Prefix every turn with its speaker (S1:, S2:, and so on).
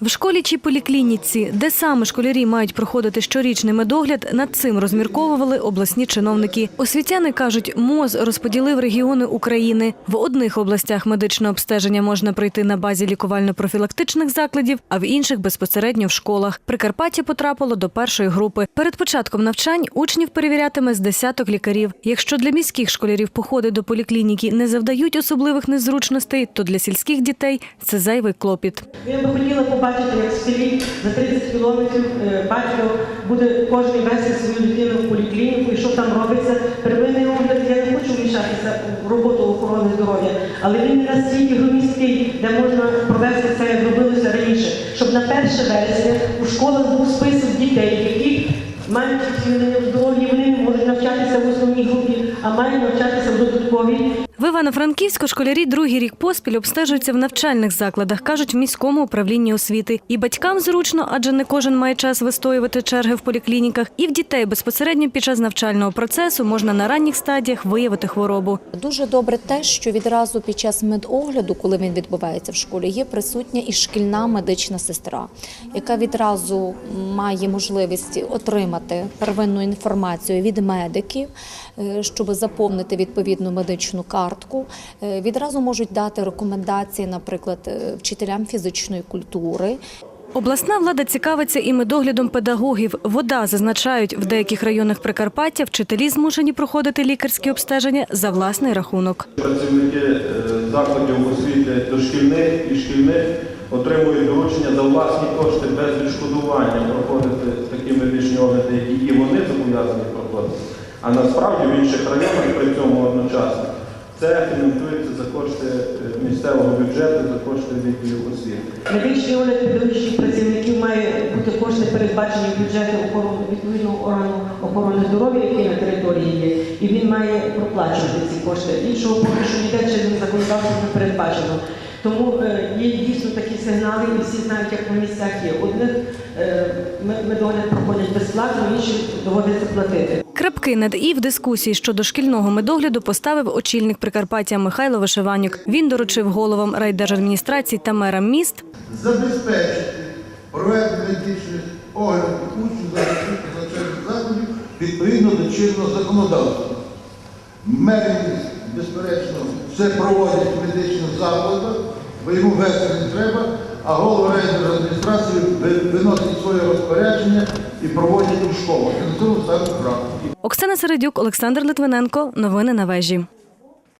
S1: В школі чи поліклініці, де саме школярі мають проходити щорічний медогляд, над цим розмірковували обласні чиновники. Освітяни кажуть, МОЗ розподілив регіони України. В одних областях медичне обстеження можна пройти на базі лікувально-профілактичних закладів, а в інших безпосередньо в школах. Прикарпаття потрапило до першої групи. Перед початком навчань учнів перевірятиме з десяток лікарів. Якщо для міських школярів походи до поліклініки не завдають особливих незручностей, то для сільських дітей це зайвий клопіт.
S2: Я би хотіла побачити, як в селі за 30 кілометрів е, батько буде кожен вести свою дитину в поліклініку. І що там робиться. Первинний огляд, я не хочу вмішатися в роботу охорони здоров'я, але він не настільки громісткий, де можна провести це, як робилося раніше, щоб на 1 вересня у школах був список дітей, які мають відхилення в здоров'ї, вони не можуть навчатися в основній групі, а мають навчатися в додатковій.
S1: В Івано-Франківську школярі другий рік поспіль обстежуються в навчальних закладах, кажуть в міському управлінні освіти. І батькам зручно, адже не кожен має час вистоювати черги в поліклініках. І в дітей безпосередньо під час навчального процесу можна на ранніх стадіях виявити хворобу.
S3: Дуже добре те, що відразу під час медогляду, коли він відбувається в школі, є присутня і шкільна медична сестра, яка відразу має можливість отримати первинну інформацію від медиків, е, щоб заповнити відповідну медичну картку. Е, Відразу можуть дати рекомендації, наприклад, е, вчителям фізичної культури,
S1: Обласна влада цікавиться і медоглядом педагогів. Вода зазначають в деяких районах Прикарпаття. Вчителі змушені проходити лікарські обстеження за власний рахунок.
S4: Працівники е, закладів освіти дошкільних і шкільних отримують доручення за власні кошти без відшкодування проходити такі медичні огляди, які вони зобов'язані проходити. А насправді в інших районах при цьому одночасно це фінансується за кошти е, місцевого бюджету, за кошти відділів освіти.
S2: Медичний огляд педагогічних працівників має бути кошти передбачені в бюджеті відповідного органу охорони здоров'я, який на території є, і він має проплачувати ці кошти. Іншого поки що ніде чинним законодавством не передбачено. Тому е, є дійсно такі сигнали, і всі знають, як на місцях є. Одних е, медогляд проходять безплатно, інших доводиться платити.
S1: Крапки над і в дискусії щодо шкільного медогляду поставив очільник Прикарпаття Михайло Вишиванюк. Він доручив головам райдержадміністрацій та мерам міст
S5: забезпечити проведення медичних оглядів учнів навчальних закладів відповідно до чинного законодавства. Мери міст, безперечно, все проводять в медичних закладах, бо йому вести не треба, а голова райдержадміністрації адміністрації виносить своє розпорядження і проводять у школу.
S1: Оксана Середюк, Олександр Литвиненко. Новини на вежі.